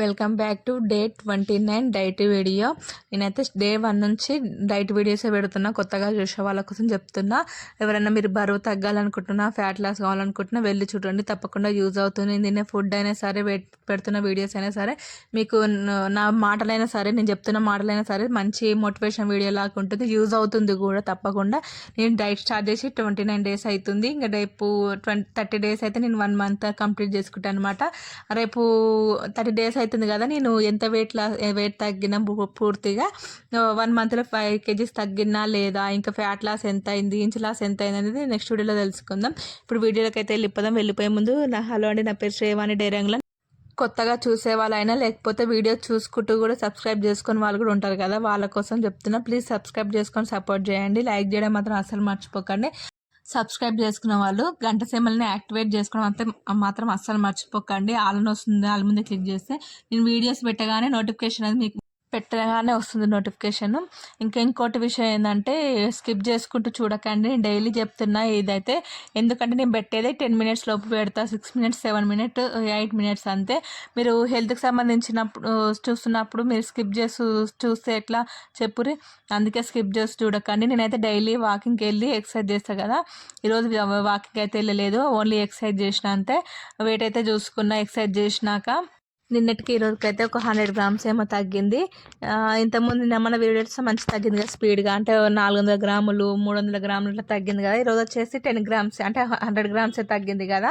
Welcome back to day twenty nine diet video. నేనైతే day one నుంచి diet వీడియోసే పెడుతున్నా కొత్తగా చూసే వాళ్ళ కోసం చెప్తున్నా. ఎవరైనా మీరు బరువు తగ్గాలనుకుంటున్నా ఫ్యాట్ లాస్ కావాలనుకుంటున్నా వెళ్ళి చూడండి. తప్పకుండా యూజ్ అవుతుంది. నేను తినే ఫుడ్ అయినా సరే పెడుతున్న వీడియోస్ అయినా సరే మీకు నా మాటలైనా సరే నేను చెప్తున్న మాటలైనా సరే మంచి మోటివేషన్ వీడియో లాగా ఉంటుంది. యూజ్ అవుతుంది కూడా తప్పకుండా. నేను డైట్ స్టార్ట్ చేసి ట్వంటీ నైన్ డేస్ అవుతుంది ఇంకా రేపు ట్వంటీ థర్టీ డేస్ అయితే నేను వన్ మంత్ కంప్లీట్ చేసుకుంటాను అనమాట రేపు థర్టీ డేస్ డేస్ అవుతుంది కదా నేను ఎంత వెయిట్ లా వెయిట్ తగ్గినా పూర్తిగా వన్ మంత్లో ఫైవ్ కేజీస్ తగ్గినా లేదా ఇంకా ఫ్యాట్ లాస్ ఎంత అయింది ఇంచ్ లాస్ ఎంత అయింది అనేది నెక్స్ట్ వీడియోలో తెలుసుకుందాం. ఇప్పుడు వీడియోలోకి అయితే వెళ్ళిపోదాం. వెళ్ళిపోయే ముందు నా హలో అండి నా పేరు శ్రేవాణి డైరంగ్లా. కొత్తగా చూసే వాళ్ళైనా లేకపోతే వీడియో చూసుకుంటూ కూడా సబ్స్క్రైబ్ చేసుకుని వాళ్ళు కూడా ఉంటారు కదా వాళ్ళ కోసం చెప్తున్నా. ప్లీజ్ సబ్స్క్రైబ్ చేసుకొని సపోర్ట్ చేయండి. లైక్ చేయడం మాత్రం అసలు మర్చిపోకండి. సబ్స్క్రైబ్ చేసుకున్న వాళ్ళు గంట సేమల్ని యాక్టివేట్ చేసుకోవడం అంతే మాత్రం అస్సలు మర్చిపోకండి. ఆల్ వస్తుంది ఆల్ ముందే క్లిక్ చేస్తే నేను వీడియోస్ పెట్టగానే నోటిఫికేషన్ అనేది మీకు పెట్టగానే వస్తుంది నోటిఫికేషన్. ఇంకా ఇంకోటి విషయం ఏంటంటే స్కిప్ చేసుకుంటూ చూడకండి. నేను డైలీ చెప్తున్నా ఇదైతే. ఎందుకంటే నేను పెట్టేదే టెన్ మినిట్స్ లోపు పెడతా. Six minutes seven minute eight minutes అంతే. మీరు హెల్త్కి సంబంధించినప్పుడు చూస్తున్నప్పుడు మీరు స్కిప్ చేసి చూస్తే ఎట్లా చెప్పురి అందుకే స్కిప్ చేసి చూడకండి. నేనైతే డైలీ వాకింగ్కి వెళ్ళి ఎక్సర్సైజ్ చేస్తాను కదా. ఈరోజు వాకింగ్ అయితే వెళ్ళలేదు. ఓన్లీ ఎక్సర్సైజ్ చేసిన అంతే. వెయిట్ అయితే చూసుకున్నా. ఎక్సర్సైజ్ చేసినాక నిన్నటికి ఈ రోజుకైతే ఒక హండ్రెడ్ గ్రామ్స్ ఏమో తగ్గింది. ఇంతకుముందు మన వీడియోస్ మంచి తగ్గింది కదా స్పీడ్గా. అంటే నాలుగు వందల గ్రాములు మూడు వందల గ్రాములు ఇట్లా తగ్గింది కదా. ఈరోజు వచ్చేసి టెన్ గ్రామ్స్ అంటే హండ్రెడ్ గ్రామ్సే తగ్గింది కదా.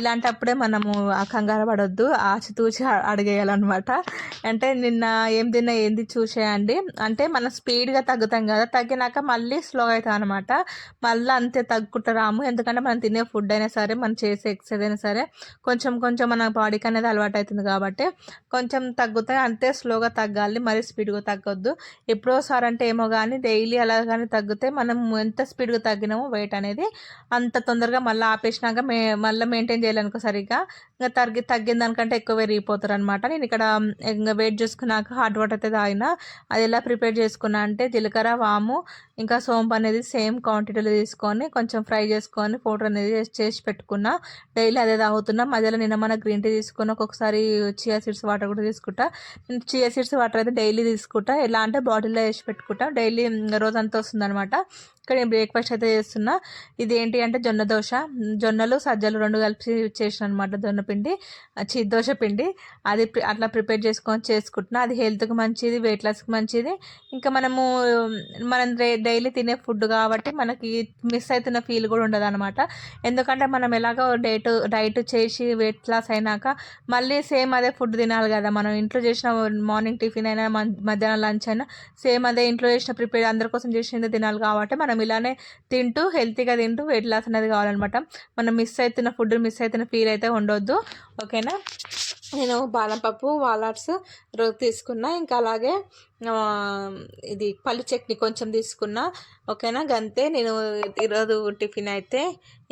ఇలాంటప్పుడే మనము కంగారు పడొద్దు ఆచితూచి అడిగేయాలన్నమాట. అంటే నిన్న ఏం తిన్నా ఏంది చూసేయండి. అంటే మనం స్పీడ్గా తగ్గుతాం కదా తగ్గినాక మళ్ళీ స్లో అవుతాం అనమాట మళ్ళీ అంతే తగ్గుకుంటారాము. ఎందుకంటే మనం తినే ఫుడ్ అయినా సరే మనం చేసే ఎక్సర్సైజ్ అయినా సరే కొంచెం కొంచెం మన బాడీకి అనేది అలవాటు అవుతుంది కాబట్టి. కాబట్టి కొంచెం తగ్గుతాయి. అంతే స్లోగా తగ్గాలి మరీ స్పీడ్గా తగ్గొద్దు. ఎప్పుడోసారి అంటే ఏమో కానీ డైలీ అలా కానీ తగ్గితే మనం ఎంత స్పీడ్గా తగ్గినామో వెయిట్ అనేది అంత తొందరగా మళ్ళీ ఆపేసినాక మే మళ్ళీ మెయింటైన్ చేయాలనుకో సరిగ్గా. ఇంకా తగ్గి తగ్గిన దానికంటే ఎక్కువ పెరిగిపోతారు అనమాట నేను ఇక్కడ ఇంకా వెయిట్ చేసుకున్నాక హాట్ వాటర్ అయితే తాగిన. అది ఎలా ప్రిపేర్ చేసుకున్నా అంటే జీలకర్ర వాము ఇంకా సోంపు అనేది సేమ్ క్వాంటిటీలో తీసుకొని కొంచెం ఫ్రై చేసుకొని పౌడర్ అనేది చేసి పెట్టుకున్నా. డైలీ అదే తాగుతున్నా. మధ్యలో నిన్న మన గ్రీన్ టీ తీసుకున్న ఒక్కొక్కసారి చియా సీడ్స్ వాటర్ కూడా తీసుకుంటా. నేను చియా సీడ్స్ వాటర్ అయితే డైలీ తీసుకుంటా. ఎలా అంటే బాటిల్లో వేసి పెట్టుకుంటా. డైలీ రోజంతా వస్తుంది అనమాట ఇక్కడ నేను బ్రేక్ఫాస్ట్ అయితే చేస్తున్నా. ఇది ఏంటి అంటే జొన్న దోశ. జొన్నలు సజ్జలు రెండు కలిపి చేసిన అనమాట జొన్న పిండి చి దోశ పిండి. అది అట్లా ప్రిపేర్ చేసుకొని చేసుకుంటున్నా. అది హెల్త్కి మంచిది వెయిట్ లాస్కి మంచిది. ఇంకా మనము మనం డైలీ తినే ఫుడ్ కాబట్టి మనకి మిస్ అవుతున్న ఫీల్ కూడా ఉండదు అనమాట ఎందుకంటే మనం ఎలాగో డైట్ డైట్ చేసి వెయిట్ లాస్ అయినాక మళ్ళీ సేమ్ అదే ఫుడ్ తినాలి కదా. మనం ఇంట్లో చేసిన మార్నింగ్ టిఫిన్ అయినా మధ్యాహ్నం లంచ్ అయినా సేమ్ అదే ఇంట్లో చేసిన ప్రిపేర్ అందరి కోసం చేసింది తినాలి కాబట్టి మనం మనం ఇలానే తింటూ హెల్తీగా తింటూ వెయిట్ లాస్ అనేది కావాలన్నమాట. మనం మిస్ అవుతున్న ఫుడ్ మిస్ అవుతున్న ఫీల్ అయితే ఉండొద్దు. ఓకేనా నేను బాదంపప్పు వాలాట్స్ తీసుకున్నా. ఇంకా అలాగే ఇది పల్లి చట్నీ కొంచెం తీసుకున్నా. ఓకేనా? గంతే. నేను ఈరోజు టిఫిన్ అయితే.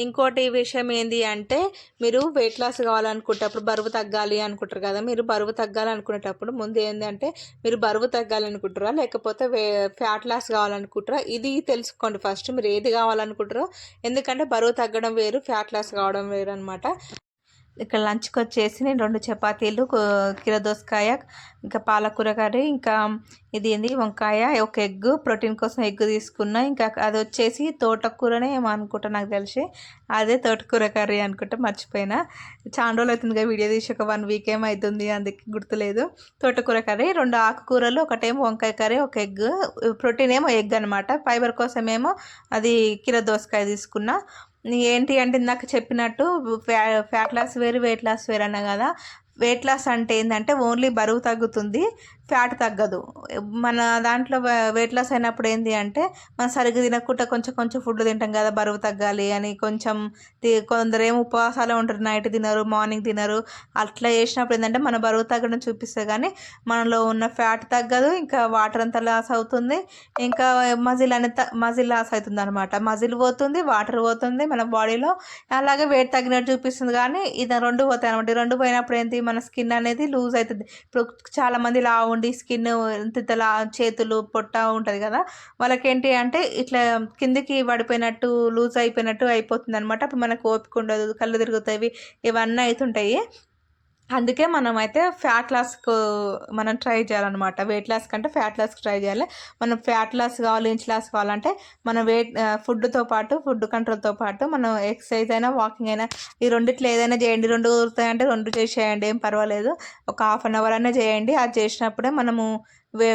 ఇంకోటి విషయం ఏంటి అంటే మీరు వెయిట్ లాస్ కావాలనుకునేటప్పుడు బరువు తగ్గాలి అనుకుంటారు కదా? మీరు బరువు తగ్గాలి అనుకునేటప్పుడు ముందు ఏంటంటే మీరు బరువు తగ్గాలి అనుకుంటారా లేకపోతే ఫ్యాట్ లాస్ కావాలనుకుంటారా? ఇది తెలుసుకోండి ఫస్ట్. మీరు ఏది కావాలనుకుంటారో. ఎందుకంటే బరువు తగ్గడం వేరు ఫ్యాట్ లాస్ కావడం వేరు అనమాట ఇక్కడ లంచ్కి వచ్చేసి నేను రెండు చపాతీలు కిలో దోసకాయ ఇంకా పాలకూర కర్రీ ఇంకా ఇది ఏంది వంకాయ ఒక ఎగ్ ప్రోటీన్ కోసం ఎగ్ తీసుకున్నా. ఇంకా అది వచ్చేసి తోటకూరనే ఏమో అనుకుంటా నాకు తెలిసి. అదే తోటకూర కర్రీ అనుకుంటా మర్చిపోయినా. చాలా రోజులు అవుతుంది వీడియో తీసి ఒక వన్ వీక్ ఏమో అవుతుంది అందుకే గుర్తులేదు. తోటకూర కర్రీ రెండు ఆకుకూరలు ఒకటేమో వంకాయ కర్రీ ఒక ఎగ్ ప్రోటీన్ ఏమో ఎగ్ అనమాట ఫైబర్ కోసమేమో అది కిలో దోసకాయ తీసుకున్నా. ఏంటి అంటే ఇందాక చెప్పినట్టు ఫ్యా ఫ్యాట్ లాస్ వేరు వెయిట్ లాస్ వేరు అన్నా కదా. వెయిట్ లాస్ అంటే ఏంటంటే ఓన్లీ బరువు తగ్గుతుంది. ఫ్యాట్ తగ్గదు. మన దాంట్లో వెయిట్ లాస్ అయినప్పుడు ఏంటి అంటే మనం సరిగ్గా తినకుండా కొంచెం కొంచెం ఫుడ్ తింటాం కదా బరువు తగ్గాలి అని కొంచెం కొందరు ఉపవాసాలు ఉంటారు నైట్ తినరు మార్నింగ్ తినరు. అట్లా చేసినప్పుడు ఏంటంటే మన బరువు తగ్గడం చూపిస్తే కానీ మనలో ఉన్న ఫ్యాట్ తగ్గదు ఇంకా వాటర్ అంతా లాస్ అవుతుంది. ఇంకా మజిల్ అనేది మజిల్ లాస్ అవుతుంది అనమాట మజిల్ పోతుంది వాటర్ పోతుంది మన బాడీలో. అలాగే వెయిట్ తగ్గినట్టు చూపిస్తుంది కానీ ఇది రెండు పోతాయి అనమాట రెండు పోయినప్పుడు ఏంటి మన స్కిన్ అనేది లూజ్ అవుతుంది. ఇప్పుడు చాలామంది లావు ఉండి స్కిన్ ఇంతలా చేతులు పొట్ట ఉంటుంది కదా వాళ్ళకేంటి అంటే ఇట్లా కిందికి పడిపోయినట్టు లూజ్ అయిపోయినట్టు అయిపోతుంది అనమాట అప్పుడు మనకు ఓపిక ఉండదు కళ్ళు తిరుగుతాయి ఇవన్నీ అవుతుంటాయి. అందుకే మనం అయితే ఫ్యాట్ లాస్కు మనం ట్రై చేయాలన్నమాట. వెయిట్ లాస్ కంటే ఫ్యాట్ లాస్కి ట్రై చేయాలి. మనం ఫ్యాట్ లాస్ కావాలి ఇంచ్ లాస్ కావాలంటే మనం వెయిట్ ఫుడ్తో పాటు ఫుడ్ కంట్రోల్తో పాటు మనం ఎక్సర్సైజ్ అయినా వాకింగ్ అయినా ఈ రెండిట్లో ఏదైనా చేయండి. రెండు కుదురుతాయంటే రెండు చేసేయండి ఏం పర్వాలేదు. ఒక హాఫ్ అన్ అవర్ అయినా చేయండి. అది చేసినప్పుడే మనము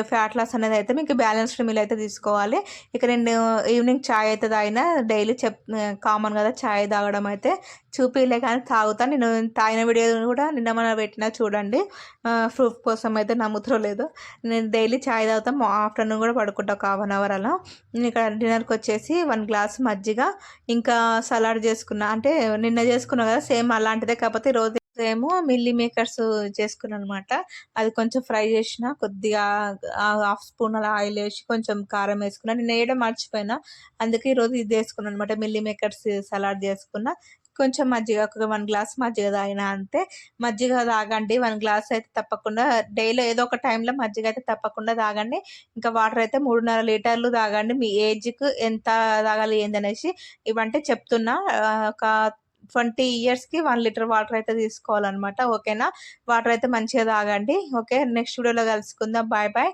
ఫ్యాట్ లాస్ అనేది అయితే మీకు బ్యాలెన్స్డ్ మీల్ అయితే తీసుకోవాలి. ఇక నేను ఈవినింగ్ ఛాయ్ అయితే తాగిన డైలీ చెప్ కామన్ కదా ఛాయ్ తాగడం అయితే చూపిలే కానీ తాగుతాను నేను తాగిన వీడియో కూడా నిన్న మన పెట్టినా చూడండి. ప్రూఫ్ కోసం అయితే నమ్ముతూ లేదు. నేను డైలీ ఛాయ్ తాగుతాం ఆఫ్టర్నూన్ కూడా పడుకుంటా ఒక హాఫ్ అన్ అవర్ అలా. నేను ఇక్కడ డిన్నర్కి వచ్చేసి వన్ గ్లాస్ మజ్జిగ ఇంకా సలాడ్ చేసుకున్నా. అంటే నిన్న చేసుకున్నా కదా సేమ్ అలాంటిదే కాకపోతే ఈరోజు ఏమో మిల్లీ మేకర్స్ చేసుకున్నాను అనమాట అది కొంచెం ఫ్రై చేసిన కొద్దిగా హాఫ్ స్పూన్ అలా ఆయిల్ వేసి కొంచెం కారం వేసుకున్నా. నేను వేయడం మర్చిపోయినా. అందుకే ఈరోజు ఇది వేసుకున్నాను అనమాట మిల్లీ మేకర్స్ సలాడ్ చేసుకున్నా. కొంచెం మజ్జిగ ఒక వన్ గ్లాస్ మజ్జిగ తాగిన అంతే. మజ్జిగ తాగండి. వన్ గ్లాస్ అయితే తప్పకుండా. డైలీ ఏదో ఒక టైంలో మజ్జిగ అయితే తప్పకుండా తాగండి. ఇంకా వాటర్ అయితే మూడున్నర లీటర్లు తాగండి. మీ ఏజ్కి ఎంత తాగాలి ఏందనేసి ఇవంటే చెప్తున్నా. ఒక ట్వంటీ ఇయర్స్కి వన్ లీటర్ వాటర్ అయితే తీసుకోవాలన్నమాట. ఓకేనా వాటర్ అయితే మంచిగా తాగండి. ఓకే నెక్స్ట్ వీడియోలో కలుసుకుందాం. బాయ్ బాయ్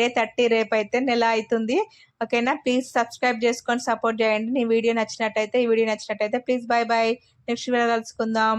డే థర్టీ రేపు అయితే నెల అవుతుంది. ఓకేనా ప్లీజ్ సబ్స్క్రైబ్ చేసుకొని సపోర్ట్ చేయండి. నీ వీడియో నచ్చినట్టయితే ఈ వీడియో నచ్చినట్టయితే please bye bye next video కలుసుకుందాం.